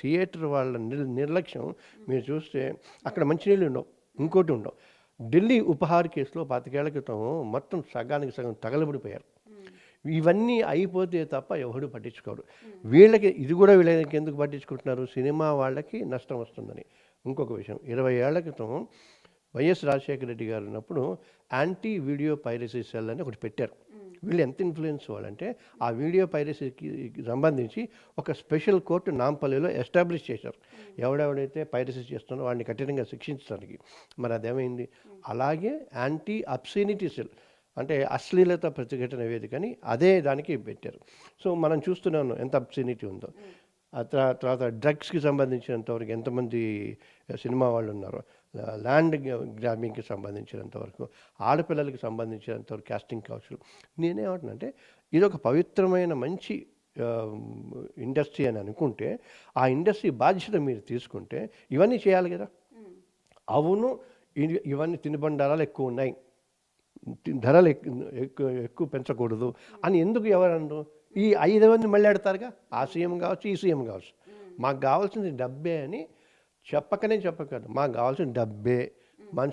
Theatre వాళ్ళ నిర్ నిర్లక్ష్యం మీరు చూస్తే అక్కడ మంచినీళ్ళు ఉండవు ఇంకోటి ఉండవు. ఢిల్లీ ఉపహార్ కేసులో పాతికేళ్ళ క్రితం మొత్తం సగానికి సగం తగలబడిపోయారు. ఇవన్నీ అయిపోతే తప్ప ఎవడు పట్టించుకోడు. వీళ్ళకి ఇది కూడా వీళ్ళకి ఎందుకు పట్టించుకుంటున్నారు? సినిమా వాళ్ళకి నష్టం వస్తుందని. ఇంకొక విషయం ఇరవై ఏళ్ళ క్రితం వైఎస్ రాజశేఖర రెడ్డి గారు ఉన్నప్పుడు యాంటీ వీడియో పైరసీ సెల్ అని ఒకటి పెట్టారు. వీళ్ళు ఎంత ఇన్ఫ్లుయెన్స్ వాళ్ళంటే ఆ వీడియో పైరసీకి సంబంధించి ఒక స్పెషల్ కోర్టు నాంపల్లిలో ఎస్టాబ్లిష్ చేశారు. ఎవడెవడైతే పైరసీ చేస్తున్నారో వాడిని కఠినంగా శిక్షించడానికి. మరి అదేమైంది? అలాగే యాంటీ అబ్సీనిటీ సెల్ అంటే అశ్లీలత ప్రతిఘటన వేదికని అదే దానికి పెట్టారు. సో మనం చూస్తున్నాను ఎంత అబ్సినిటీ ఉందో. ఆ తర్వా- తర్వాత డ్రగ్స్కి సంబంధించినంతవరకు ఎంతమంది సినిమా వాళ్ళు ఉన్నారో. ల్యాండ్ గ్రాబింగ్కి సంబంధించినంతవరకు ఆడపిల్లలకి సంబంధించినంతవరకు కాస్టింగ్ కౌన్సిల్. నేనేమంటున్నానంటే ఇది ఒక పవిత్రమైన మంచి ఇండస్ట్రీ అని అనుకుంటే ఆ ఇండస్ట్రీ బాధ్యత మీరు తీసుకుంటే ఇవన్నీ చేయాలి కదా. అవును ఇది- ఇవన్నీ తినుబండారాలు ఎక్కువ ఉన్నాయి. ధరలు ఎక్కువ ఎక్కువ పెంచకూడదు అని ఎందుకు ఎవరన్నారు ఈ ఐదు మంది మళ్ళీ ఆడతారుగా ఆ సీఎం కావచ్చు ఈ సీఎం కావచ్చు. మాకు కావాల్సింది డబ్బే అని చెప్పకనే చెప్పకండి మాకు కావాల్సిన డబ్బే మనుషులు